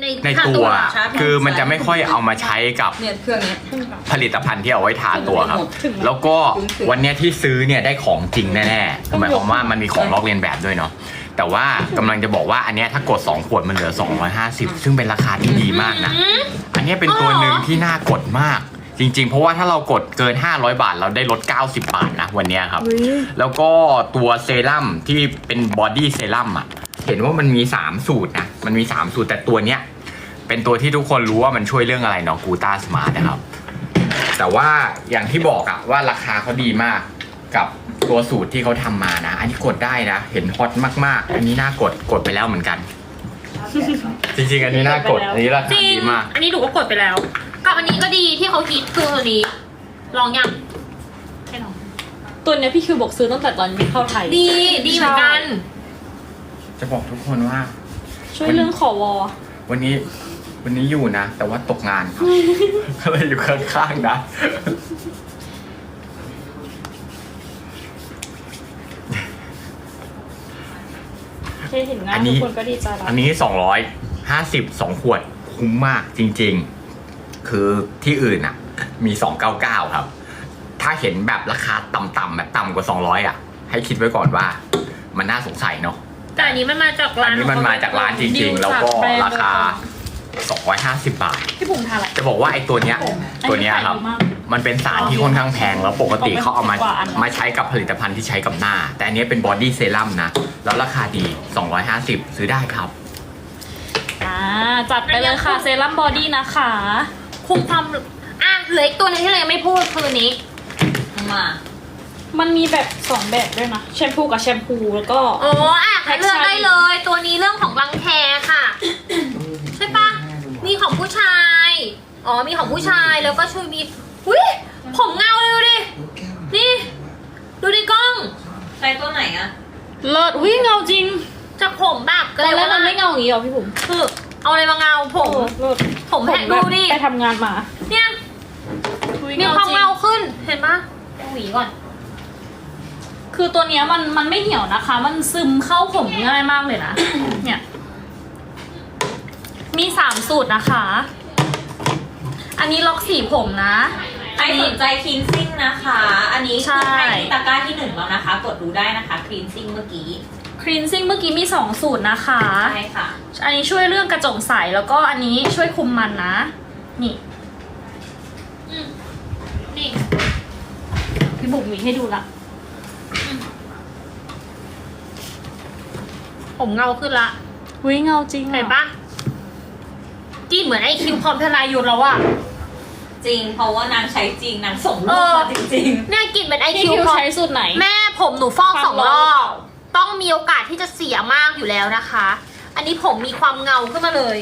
ในในค่าตัวชาร์จคือมันจะไม่ค่อยเอามาใช้กับเนี่ยเครื่องเนี้ยผลิตภัณฑ์ที่เอาไว้ทาตัวครับถึงแล้วก็ถึงวันเนี้ยที่ซื้อเนี่ยได้ของจริงแน่ๆหมายความว่ามันมีของลอกเลียนแบบด้วยเนาะแต่ว่ากำลังจะบอกว่าอันเนี้ยถ้ากด 2 ขวดมันเหลือ 250 ซึ่งเป็นราคาที่ดีมากนะอืมอันเนี้ยเป็นตัวหนึ่งที่น่ากดมาก จริงๆ เพราะว่าถ้าเรากดเกิน 500 บาท เราได้ลด 90 บาทนะวันเนี้ยครับ แล้วก็ตัวเซรั่มที่เป็นบอดี้เซรั่มอะเห็นว่ามันมี3สูตรนะ มันมี3สูตรแต่ตัวเนี้ยเป็นตัวที่ทุกคนรู้ว่ามันช่วยเรื่องอะไรเนาะกูต้าสมาร์ทนะครับ แต่ว่าอย่างที่บอกอะว่าราคาเขาดีมากกับตัวสูตรที่เขาทำมานะ อันนี้กดได้นะ เห็นฮอตมากๆ อันนี้น่ากดกดไปแล้วเหมือนกัน จริงๆ อันนี้น่ากด อันนี้ราจคาริง ดีมาก อันนี้หนูก็กดไปแล้ว กับอันนี้ก็ดีที่เขาคิดคือตัวนี้ ลองยังให้ลอง ตัวเนี้ยพี่คิวบอกซื้อตั้งแต่ตอนเข้าไทยดีดีเหมือนกัน จะบอกทุกคนว่า ช่วยเรื่องขอวอ วันนี้วันนี้อยู่นะ แต่ว่าตกงานครับ ก็เลยอยู่ข้างๆนะ แค่เห็นงาอันนนี้ ทุกคนก็ดีใจแล้วอันนี้ 250 2 ขวดคุ้มมากจริงๆ คือที่อื่นอะ มี 299 ครับ ถ้าเห็นแบบราคาต่ำๆแบบต่ำกว่า 200 อะ ให้คิดไว้ก่อนว่ามันน่าสงสัยเนาะแต่ อันนี้มันมาจากร้าอันนนี้มันมาจากร้านจริงๆ แล้วก็ราคา 250 บาทพี่บุ๋มทาอะไร จะบอกว่าไอ้ตัวเนี้ยตัวเนี้ยครับอันนี้ขายดีมากมันเป็นสารที่ค่อนข้างแพง แล้วปกติเขาเอามาเอาไปกว่าอันนะมาใช้กับผลิตภัณฑ์ที่ใช้กับหน้า แต่อันนี้เป็นบอดี้เซรั่มนะ แล้วราคาดี 250 ซื้อได้ครับ อ่าจัดไปเลยค่ะเซรั่มบอดี้นะคะคุมความอะเหลืออีกตัวหนึงที่เรายังไม่พูดคืออันนี้มา มันมีแบบสองแบบด้วยนะแชมพูกับแชมพูแล้วก็ โอ้อะเลือกได้เลย ตัวนี้เรื่องของรังแคค่ะ ใช่ปะมีของผู้ชาย อ๋อ มีของผู้ชายแล้วก็ช่วยมีอุ้ยผมเงาเลยดูดิ นี่ ดูในกล้องใช้ตัวไหนอะเลิศวิ่งเงาจริงจากผมแบบตอนแรกมันไม่เงาอย่างนี้หรอพี่บุ๋มคือเอาอะไรมาเงาผมเออเลิศผมแหกดูดิ ไปทำงานมา เนี่ยอุ๊ยมีความจริงเงาขึ้น เห็นปะหวีก่อน คือตัวเนี้ยมันมันไม่เหี่ยวนะคะ มันซึมเข้าผมง่ายมากเลยนะ เนี่ย มีสามสูตรนะคะ อันนี้ล็อกสีผมนะ ใครสนใจคลีนซิ่งนะคะ อันนี้ใช่ คือใครที่ตะกร้าที่หนึ่งแล้วนะคะ กดดูได้นะคะคลีนซิ่งเมื่อกี้ ครีนซิ่งเมื่อกี้มีสองสูตรนะคะ ใช่ค่ะ อันนี้ช่วยเรื่องกระจกใสแล้วก็อันนี้ช่วยคุมมันนะ นี่อืมนี่ พี่บุ๋มมีให้ดูละ ผมเงาขึ้นละวิเงาจริงเห็นปะกลินเหมือนไอคิวพร้อมทลายหยุดแล้วอะ จริง เพราะว่านางใช้จริงนางส่งรูเอปอมาจริงเนี่ยกลินเหมือนไอพี่คิวคิวพร้อมใช้สูตรไหน แม่ผมหนูฟอกความสองรร้ออน บ ต้องมีโอกาสที่จะเสียมากอยู่แล้วนะคะ อันนี้ผมมีความเงาขึ้นมาเลย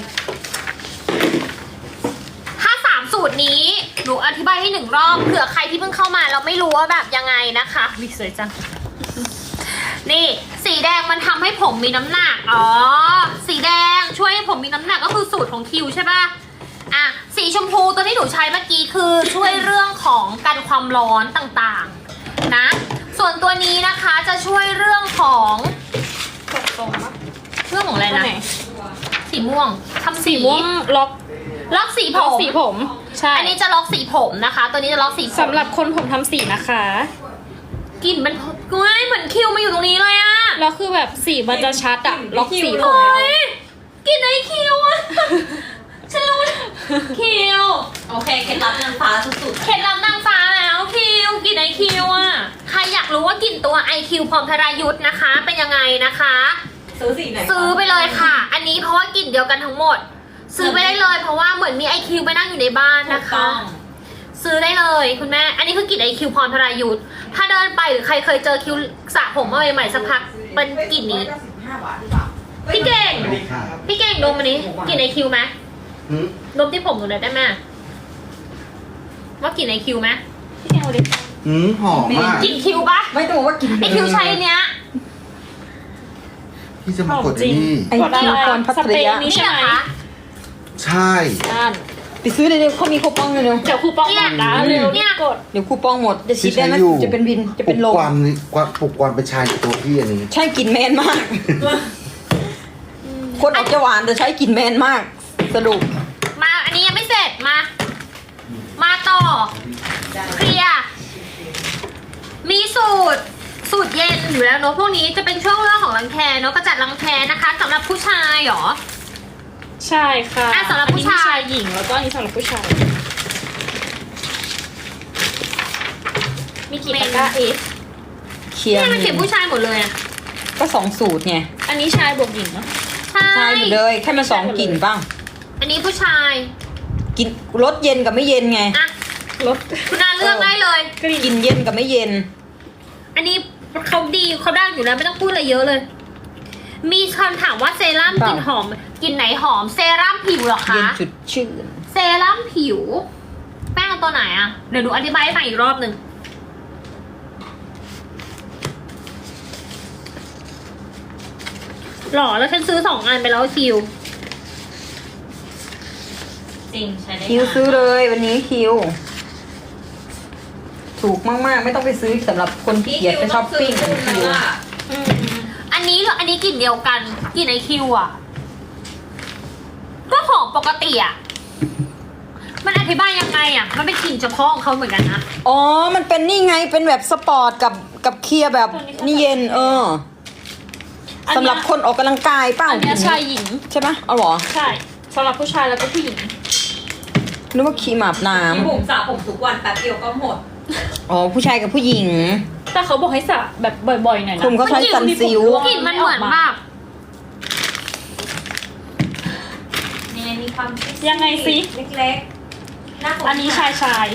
ถ้าสามสูตรนี้หนูอธิบายให้หนึ่งรอบเผื่อใครที่เพิ่งเข้ามาเราไม่รู้ว่าแบบยังไงนะคะวิสวยจัง นี่ สีแดงมันทำให้ผมมีน้ำหนัก อ๋อ สีแดงช่วยให้ผมมีน้ำหนักก็คือสูตรของคิวใช่ปะอะ สีชมพูตัวที่หนูใช้เมื่อกี้คือช่วยเรื่องของกันความร้อนต่างๆนะ ส่วนตัวนี้นะคะจะช่วยเรื่องของตกตรงปะเรื่องของอะไรนะไหนสีม่วงทำสีม่วงล็อกล็อกสีผล็อกมสีผม ใช่ อันนี้จะล็อกสีผมนะคะ ตัวนี้จะล็อกสีผมสำหรับคนผมทำสีนะคะกลิ่นมัน เฮ้ยเหมือนคิวมาอยู่ตรงนี้เลยอะแล้วคือแบบสีมันจะชัดอะล็อกสีผมเฮ้ยกลิ่นไอคิวอะฉันรู้คิวๆโอเคเคล็ดลับนางฟ้าสุดๆเคล็ดลับนางฟ้าแล้วคิวกลิ่นไอคิวอะใครอยากรู้ว่ากลิ่นตัวไอคิวพร้อมทรายุทธนะคะ เป็นยังไงนะคะ ซื้อสีไหนซื้อไปเลยค่ะ อันนี้เพราะว่ากลิ่นเดียวกันทั้งหมด ซื้อไปได้เลยเพราะว่าเหมือนมีไอคิวไปนั่งอยู่ในบ้านถูนะกคะต้อง ซื้อได้เลยคุณแม่ อันนี้คือกลิ่นไอคิวพรทรายุทธถ้าเดินไปหรือใครเคยเจอคิวสระผมมาใหม่ๆสักพักเป็นกลิ่นนี้พี่เก่งพี่เก่งดมอันนี้กลิ่นไอคิวไหมหืมดมที่ผมหนูหน่อยได้ไหมว่ากลิ่นไอคิวไหมพี่แกเอาดิหืมหอมมากกลิ่นคิวปะไม่ต้องบอกว่ากินไอคิวใช้อันเนี้ย พี่จะมากดไอ้นี่ ไอ้กดอะไรคิวพรพัสทเปรยา ย์นี้นี่ใช่เหรอไหมคะใช่ นั่น ไปซื้อเดี๋ยวเขามีคูปองอยู่เลยเดี๋ยวคูปองหมดนะเร็วเนี่ยกดเดี๋ยวคูปองหมดจะฉีพี่ดได้ใช้ไหมอยู่จะเป็นวินจะปเป็ลุนกลมควันกว่าปลุกควันเป็นชายกับตัวพี่อันนี้ ใช่กลิ่นแมนมาก คนออกจะหวานแต่ใช้กลิ่นแมนมากสรุปมาอันนี้ยังไม่เสร็จมา มาต่อเคลียร์มีสูตรสูตรเย็นอยู่แล้วเนอะพวกนี้จะเป็นช่วงเรื่องของรังแคเนอะกระจัดรังแคนะคะสำหรับผู้ชายเหรอ ใช่ค่ะอะสำหรับผู้ชาย อันนี้ชายหญิงแล้วก็อันนี้สำหรับผู้ชาย มีกี่เมนตะกร้าเอฟเคลียร์นี่มันเขียนผู้ชายหมดเลยอะก็สองสูตรไงอันนี้ชายบวกหญิงเนาะ ใช่ ใช่หมดเลย แค่มาสองกลิ่นบ้าง อันนี้ผู้ชายกินรสเย็นกับไม่เย็นไง อะลดคุณนาเลือกได้เลย กลิ่นกินเย็นกับไม่เย็น อันนี้เขาดีเขาดังอยู่แล้วไม่ต้องพูดอะไรเยอะเลย มีคำถามว่าเซรั่มเปกล่าลิ่นหอมกลิ่นไหนหอม เซรั่มผิวเหรอเย็นคะจุดชื่น เซรั่มผิว แป้งตัวไหนอะเดี๋ยวหนูอธิบายให้ฟังอีกรอบหนึ่งหรอแล้วฉันซื้อสองอันไปแล้วคิว จริงใช้ได้คิวซื้อเลยวันนี้คิว ถูกมาก ๆ ไม่ต้องไปซื้อสำหรับคนที่เกียจไปช้อปปิ้งเหมือนคิว อันนี้เหรออันนี้กลิ่นเดียวกันกลิ่นไอคิวอะก็หอมปกติอะมันอธิบายยังไงอะมันเป็นกลิ่นเฉพาะของเขาเหมือนกันนะอ๋อ มันเป็นนี่ไง เป็นแบบสปอร์ตกับกับเคลียร์แบบนี่เย็น เอออันสำหเนี้รับยคนออกกำลังกายเปล่าอันเนี้ยชายหญิง ใช่ปะเอาเหรอใช่สำหรับผู้ชายแล้วก็ผู้หญิง นึกว่าครีมอาบน้พี่บุ๋มสระผมทุกวันแป๊บเดียวก็หมดำอ๋อผู้ชายกับผู้หญิง แต่เขาบอกให้สระแบบบ่อยๆหน่อยนะคุมเขาใช้ซันซิลกลิ่นมันเหมือนแบบนี่มีความเซ็กซี่ยังไงสิเล็กๆหน้าผมอันนี้ชายชาย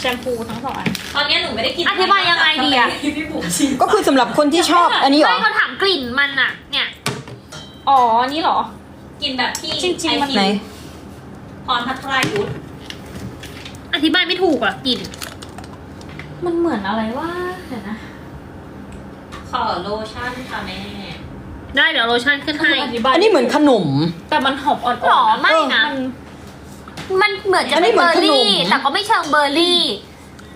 แชมพูทั้งสองอัน ตอนนี้หนูไม่ได้กินอธิบายยังไงดีอะพี่บุ๋มชิมก็คือสำหรับคนที่ชอบอันนี้เหรอไม่เขาถามกลิ่นมันอะเนี่ย อ๋ออันนี้เหรอ กินแบบที่จริงๆมันไอคิวไหนพรพัทรายุทธอธิบายไม่ถูกอะกลิ่น มันเหมือนอะไรวะเดี๋ยวนะขอโลชั่นค่ะแม่ ได้เดี๋ยวโลชั่นขึ้นให้อธิบายอันนี้เหมือนขนม แต่มันหอมอ่อนๆหรอไม่นะ มันมันเหมือนจะอันนี้เป็นเหเบมืออนร์รี่ ขนม แต่ก็ไม่เชิงเบอร์รี่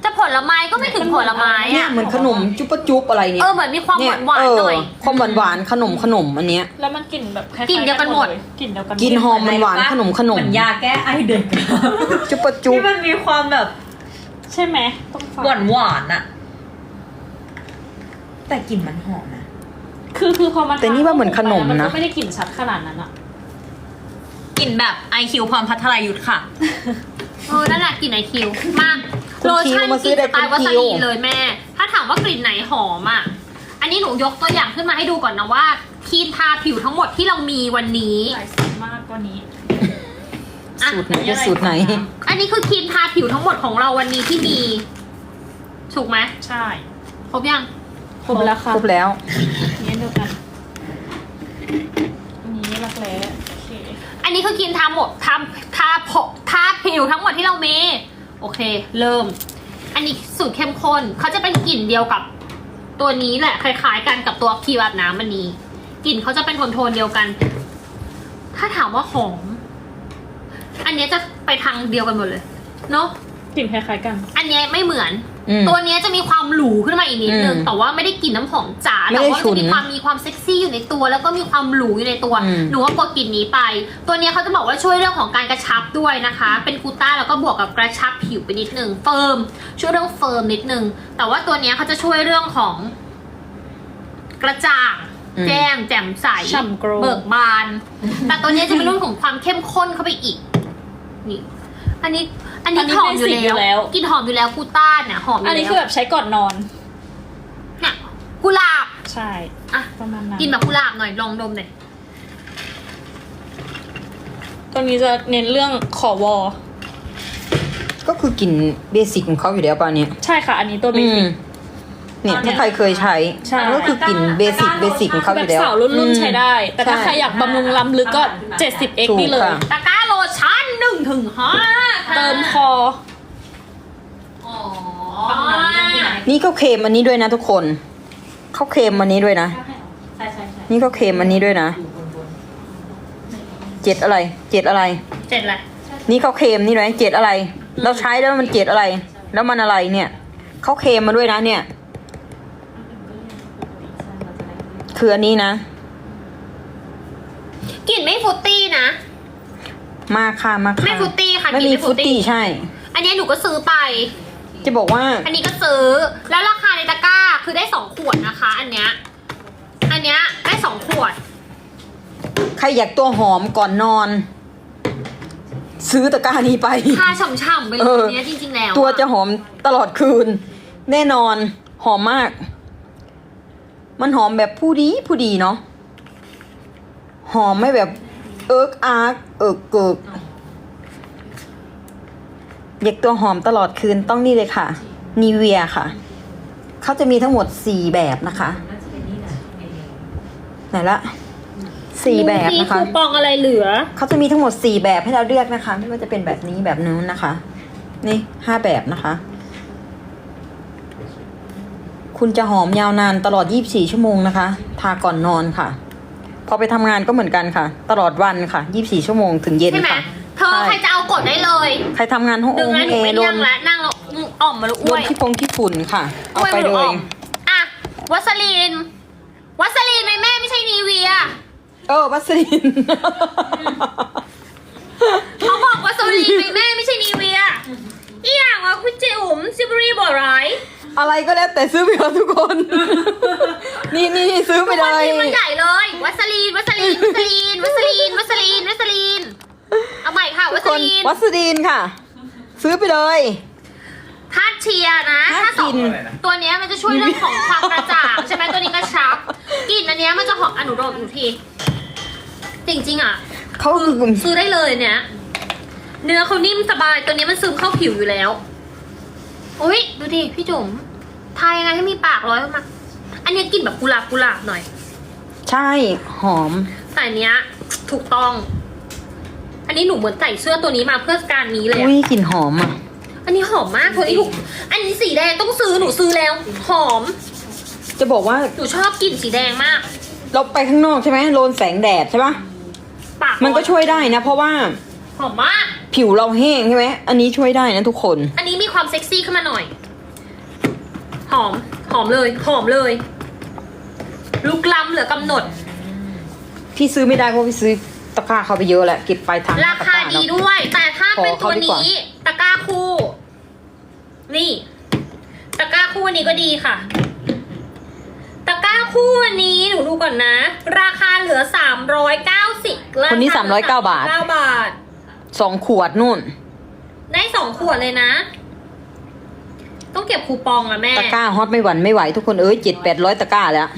จะผลไม้ก็ไม่ถึงผลไม้เนี่ยอะเหมือนขนมจุ๊บปะจุ๊บอะไรเนี่ยเออเหมือนมีความหเนี่วานหวานเอๆหน่อยความหวานหวานๆขนมขนมอันเนี้ย แล้วมันกลิ่นแบบคล้ายๆกลิ่นเดียวกันหมดเลยกลิ่นเดียวกันกินหอมมันหวานขนมขนมเหมือนยาแก้ไอเด็ก จุ๊บปะจุ๊บที่มันมีความแบบ ใช่ไหมต้องฟังหวานหวานๆอะแต่กลิ่นมันหอมนะ คือคือพอมันแต่นี่ว่าเหมือนขนมมันนะก็ไม่ได้กลิ่นชัดขนาดนั้นอะกลิ่นแบบไอคิวพรพัทรายุทธค่ะเออนั่นแหละกลิ่นไอคิวมาคุณโลคิวชั่นมากซื้ลิ่อนได้สไตล์คุวาณซาคิวบิเลยแม่ ถ้าถามว่ากลิ่นไหนหอมอะอันนี้หนูยกตัวอย่างขึ้นมาให้ดูก่อนนะว่าครีมทาผิวทั้งหมดที่เรามีวันนี้หลายสีมากกว่านี้อะ สูตรไหนจะสูตรไหน อันนี้คือครีมทาผิวทั้งหมดของเราวันนี้ที่มี ถูกไหมใช่ ครบยัง ครบแล้วค่ะครบแล้วนี่เดียวกันอันนี้รักแร้โอเคอันนี้คือครีมทาหมดทาทาผทาผิวทั้งหมดที่เรามี โอเค เริ่ม อันนี้สูตรเข้มข้นเขาจะเป็นกลิ่นเดียวกับตัวนี้แหละคล้าย ๆ กันกับตัวครีมอาบน้ำมันนี้กลิ่นเขาจะเป็นโทนๆเดียวกัน ถ้าถามว่าหอม อันเนี้ยจะไปทางเดียวกันหมดเลยเนาะ กลิ่นคล้ายๆกัน อันเนี้ยไม่เหมือน อืม ตัวเนี้ยจะมีความหรูขึ้นมาอีกนิดนึง อืมแต่ว่าไม่ได้กลิ่นน้ำหอมจ๋า ไม่แต่ได้ว่าฉุจะนมีความมีความเซ็กซี่อยู่ในตัว แล้วก็มีความหรูอยู่ในตัว อืม หนูว่ากดกลิ่นนี้ไป ตัวเนี้ยเขาจะบอกว่าช่วยเรื่องของการกระชับด้วยนะคะ เป็นกูต้าแล้วก็บวกกับกระชับผิวไปนิดนึง เฟิร์ม ช่วยเรื่องเฟิร์มนิดนึง แต่ว่าตัวเนี้ยเขาจะช่วยเรื่องของ กระจ่าง อืม แจ้ง แจ่มใส ฉ่ำโกร เบิกบาน แต่ตัวเนี้ยจะเป็นเรื่องของความเข้มข้นเข้าไปอีก นี่ อันนี้ อันนี้อันนี้หอมอยู่ basic อยู่แล้แล้ว วกลินหอมอยู่แล้วกูต้าเนี่ยหอมอยู่อันแล้วนี้คือแบบใช้ก่อนนอนเนี่ยกุหลาบใช่ อะประมาณนั้นกินแบบกุหลาบหน่อยลองดมหน่อยตัวนี้จะเน้นเรื่องขอวอก็คือกลิ่นเบสิกของเขาอยู่แล้วป่ะเนี่ยใช่ค่ะ อันนี้ตัวเบอืสิมก เนี่ยอันเนี้ถ้ายใครเคยใช้ใช่ ก็คือกลิ่นเบสิกเบสิกของเขาอแบบยู่แล้ว สาวรุ่นๆใช้ได้ แต่ถ้าใช่ ใครอยากบำรุงล้ำลึกก็ 70x ถูกนี่เลยค่ะ ตะกร้าโลชั่นหนึ่ง ถึงห้าค่ะเติมคอ อ๋อนี่เขาเคลมอันนี้ด้วยนะทุกคน เขาเคลมอันนี้ด้วยนะ ใช่ใช่ใช่นี่เขาเคลมอันนี้ด้วยนะ เจ็ดอะไร เจ็ดอะไร เจ็ดเลยนี่เขาเคลมนี่เลยเจ็ดอะไร เราใช้แล้วมันเจ็ดอะไร แล้วมันอะไรเนี่ย เขาเคลมมาด้วยนะเนี่ย คืออันนี้นะ กลิ่นไม่ฟรุตตี้นะ มากค่ะมากค่ะไม่ฟรุตตี้ค่ะไม่กินมีไม่ฟฟรุรุตตตี้ตี้ใช่ อันนี้หนูก็ซื้อไป จะบอกว่าอันนี้ก็ซื้อ แล้วราคาในตะกร้าคือได้สองขวดนะคะ อันเนี้ย อันเนี้ยได้สองขวด ใครอยากตัวหอมก่อนนอน ซื้อตะกร้านี้ไปค่าฉ่ำๆไปเลเอยอเนี้ยจริงๆแล้วตัวจะหอมตลอดคืน แน่นอนหอมมาก มันหอมแบบผู้ดีผู้ดีเนาะหอมไม่แบบ เอิกอาร์กเอิกเกิกอยากตัวหอมตลอดคืนต้องนี่เลยค่ะนีเวียค่ะ เขาจะมีทั้งหมดสี่แบบนะคะ ไหนละสี่แบบนะคะคูปองอะไรเหลือ เขาจะมีทั้งหมดสี่แบบให้เราเลือกนะคะ ไม่ว่าจะเป็นแบบนี้แบบนู้นนะคะ นี่ห้าแบบนะคะ คุณจะหอมยาวนานตลอด 24 ชั่วโมงนะคะ ทาก่อนนอนค่ะพ อไปทำงานก็เหมือนกันค่ะ ตลอดวันค่ะ 24 ชั่วโมงถึงเย็นใช่ไหมค่ะเธอใครจะเอากดได้เลยใครทำงานห้องดึงห้แล้วองหนูแอไม่ร์โดเลี่ยนงแล้วนั่งแล้วอ่อมมาแล้วโดอ้วนยที่ฟงที่ฝุ่นค่ะ เอาอ้วยไปมาเลอ่อยมอะวัสลีน วัสลีนไหมแม่ไม่ใช่นีเวียเออวัสลินเขาบอกวัสลีนไหมแม่ไม่ใช่นีเวียอีอย่างว่าคุณเจอุ๋มซิบรีบอกไราย อะไรก็แล้วแต่ซื้อไปเถอะทุกคน นี่นี่นี่ซื้อไปทุกเลคนยพิมพ์มันใหญ่เลย วัสลีน วัสลีน วัสลีน วัสลีน วัสลีน วัสลีน เอาใหม่ค่ะ วัทุกสคนลีนวัสลีนค่ะ ซื้อไปเลยถ้าเชียร์นะถ้าถ้าสองกิน ตัวเนี้ยมันจะช่วยเรื่องของความกระจ่างใช่ไหมตัวนี้กระชับกลิ่นอันเนี้ยมันจะหอมอะหนุดมอยู่ที จริงๆอะ เขาคือซื้อได้เลยเนี้ยเนื้อเขานิ่มสบายตัวนี้มันซึมเข้าผิวอยู่แล้ว อุ้ยดูดิพี่จุ๋มทายังไงให้มีปากร้อยออกมา อันเนี้ยกลิ่นแบบกุหลาบกุหลาบหน่อย ใช่หอม แต่อันเนี้ยถูกต้อง อันนี้หนูเหมือนใส่เสื้อตัวนี้มาเพื่อการนี้เลยอะ อุ้ยกลิ่นหอมอะ อันนี้หอมมากตัวนี้ถูกอันนี้สีแดงต้องซื้อหนูซื้อแล้ว หอม จะบอกว่าหนูชอบกลิ่นสีแดงมาก เราไปข้างนอกใช่ไหมโดนแสงแดดใช่ปะปากมันก็ช่วยได้นะ เพราะว่า หอมมาก ผิวเราแห้งใช่ไหมอันนี้ช่วยได้นะทุกคน อันนี้มีความเซ็กซี่ขึ้นมาหน่อย หอม หอมเลย หอมเลย ลุกล้ำเหลือกำหนด พี่ซื้อไม่ได้เพราะพี่ซื้อตะกร้าเขาไปเยอะแหละเก็บไปทางราตะกคาร้าดีแล้วด้วย แต่ถ้าเป็นขอตัวเขาดีกว่านี้ตะกร้าคู่ นี่ ตะกร้าคู่อันนี้ก็ดีค่ะ ตะกร้าคู่อันนี้หนูดูก่อนนะ ราคาเหลือสามร้อยเก้าสิบคนนี้309บาทเก้าบาท สองขวดนู่น ได้สองขวดเลยนะ ต้องเก็บคูปองอะแม่ ตะกร้าฮอตไม่หวั่นไม่ไหวทุกคนเอ้ยเจ็ดแปดร้อยตะกร้าแล้ว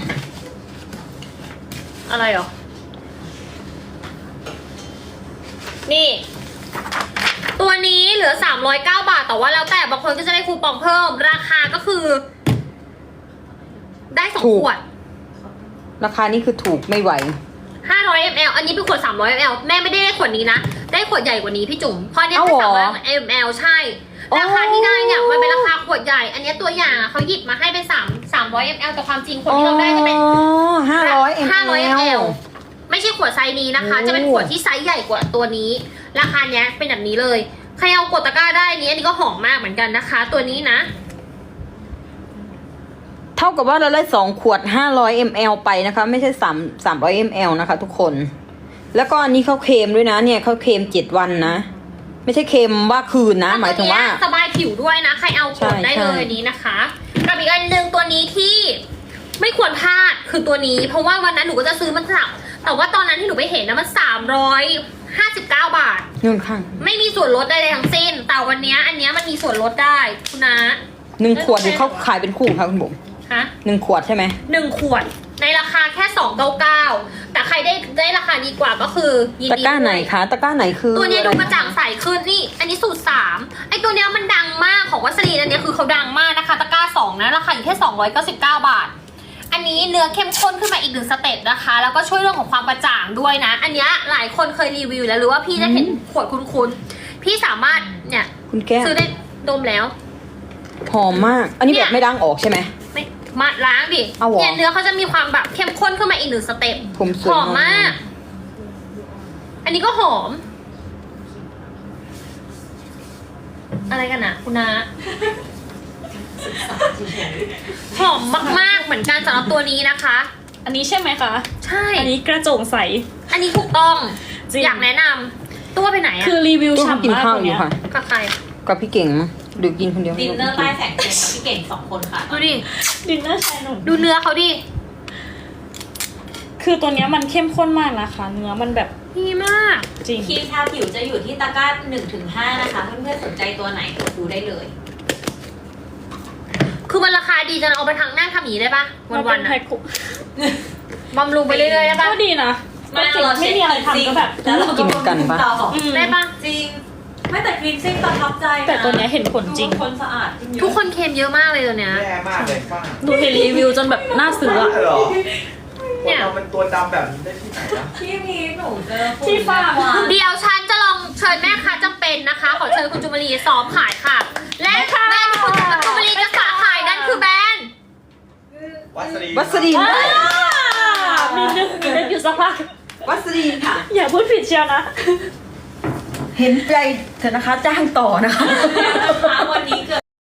อะไรหรอ นี่ ตัวนี้เหลือ 309 บาท แต่ว่าแล้วแต่บางคนก็จะได้คูปองเพิ่ม ราคาก็คือ ได้สองถูก ขวด ราคานี้คือถูกไม่ไหว 500 ml อันนี้เป็นขวด 300 ml แม่ไม่ได้ได้ขวดนี้นะ ได้ขวดใหญ่กว่านี้พี่จุ๋มเพราะอันเนี้ยเป็นเอ้าเหรอ 300 ml ใช่อ๋อราคาที่ได้เนี่ยมันเป็นราคาขวดใหญ่ อันเนี้ยตัวอย่างอะเขาหยิบมาให้เป็น3 300 ml แต่ความจริงขวดที่เราได้จะเป็น ห้าร้อย 500 ml ml ไม่ใช่ขวดไซส์นี้นะคะ โอ้ จะเป็นขวดที่ไซส์ใหญ่กว่าตัวนี้ ราคาเนี้ยเป็นแบบนี้เลย ใครเอากดตะกร้าได้อันนี้อันนี้ก็หอมมากเหมือนกันนะคะ ตัวนี้นะเท่ากับว่าเราได้สองขวดห้าร้อย ml ไปนะคะ ไม่ใช่สามสามร้อย ml นะคะ ทุกคน แล้วก็อันนี้เขาเค็มด้วยนะเนี่ยเขาเค็มเจ็ดวันนะ ไม่ใช่เค็มว่าคืนนะ หมายถึงว่าแล้ตัเนี้ยสบายผิวด้วยนะ ใครเอากดได้ใช่เลยใช่อันนี้นะคะกับอีกอันหนึ่งตัวนี้ที่ไม่ควรพลาดคือตัวนี้ เพราะว่าวันนั้นหนูก็จะซื้อมันสับแต่ว่าตอนนั้นที่หนูไปเห็นนะมันสามร้อยห้าสิบเก้าบาทนู่นข้างไม่มีส่วนลดใดๆทั้งสิ้น แต่วันเนี้ยอันเนี้ยมันมีส่วนลดได้คุณนะหนึ่งขวดเนี่ยเขาขายเป็นคู่ค่ะคุณบุ๋ม ฮะหนึ่งขวดใช่ไหมหนึ่งขวด ในราคาแค่สองเก้าเก้าแต่ใครได้ได้ราคาดีกว่าก็คือยินตะดีกร้าไหนด้วย คะตะกร้าไหนคือตัวเนี้ยดูอไกระจ่างใสขึ้นนี่ อันนี้สูตรสามไอตัวเนี้ยมันดังมากของวัสลีนอันเนี้ยคือเขาดังมากนะคะตะกร้าสองนะราคาอยู่แค่สองร้อยเก้าสิบเก้าบาท อันนี้เนื้อเข้มข้นขึ้นมาอีกหนึ่งสเต็ปนะคะ แล้วก็ช่วยเรื่องของความกระจ่างด้วยนะ อันเนี้ยหลายคนเคยรีวิวแล้วหรือว่าพี่จะเห็นขวดคุ้นๆพี่สามารถเนี่ยคุณแก้วซื้อได้ดมแล้ว หอมมาก อันนี้เนี่แบยบไม่ดังออกใช่ไหมไม่มาล้างดิเอาเหรอเนี่ยเนื้อเขาจะมีความแบบเข้มข้นขึ้นมาอีกหนึ่งสเต็ปผมสหวยอมมากอันนี้ก็หอม อะไรกันอะคุณนาหอมมาก ๆ เหมือนกันสำหรับตัวนี้นะคะ อันนี้ใช่ไหมคะ ใช่ อันนี้กระโจ่งใส อันนี้ถูกต้อง จริง อยากแนะนตัวไปไหนอะคือรีวิวตู้ฉ่ำกินมากข้าวตัวอเนี้ยู่ยค่ะ กับใครกับพี่เก่งมั้ง หรือกินคนเดียวดินเนอร์ใต้แสงเทียนกับพี่เก่งสองคนค่ะ ดูดิ ดินเนอร์ชายหนุ่มดูเนื้อเขาดิคือตัวเนี้ยมันเข้มข้นมากนะคะ เนื้อมันแบบดีมาก จริง ครีมทาผิวจะอยู่ที่ตะกร้า1ถึง5นะคะ เพื่อนๆสนใจตัวไหนกดดูได้เลย คือมันราคาดีจนเอาไปทางหน้าทำอย่างนี้ได้ปะมันวัเป็นนๆไทอะยคุกบำรุงไปเรื่อยๆได้ปะก็ดีนะก็จริงไม่มีอะไรทำก็แบบ แล้วเราก็กินกันปะต่ออืมได้ปะจริง ไม่แต่ครีมซิ่งประทับใจะแต่ตัวเนี้ยเห็นผลจริงทุกคนสะอาดขึ้นเยอะทุกคนเค็มเยอะมากเลยตัวเนี้ย แย่มากเลยป้าดูเห็นรีวิวจนแบบน่าซื้ออะเหรอเนี่ยเราเป็นตัวดำแบบนี้ได้ที่ไหนนะพี่พีชหนูเจอที่ฟ้าหวานเดี๋ยวฉันจะลองเชิญแม่ค้าจำเป็นนะคะ ขอเชิญคุณจุมารีซ้อมขายค่ะ และแบรนด์ที่คุณจุมารีจะฝากขายนั่นคือแบรนด์วัสดีวัสดีนอ่ามีนึกมีนึกอยู่สักพักวัสดีนค่ะ อย่าพูดผิดเชียวนะ เห็นใจเถอะนะคะจ้างต่อนะคะ นะคะวันนี้เกิด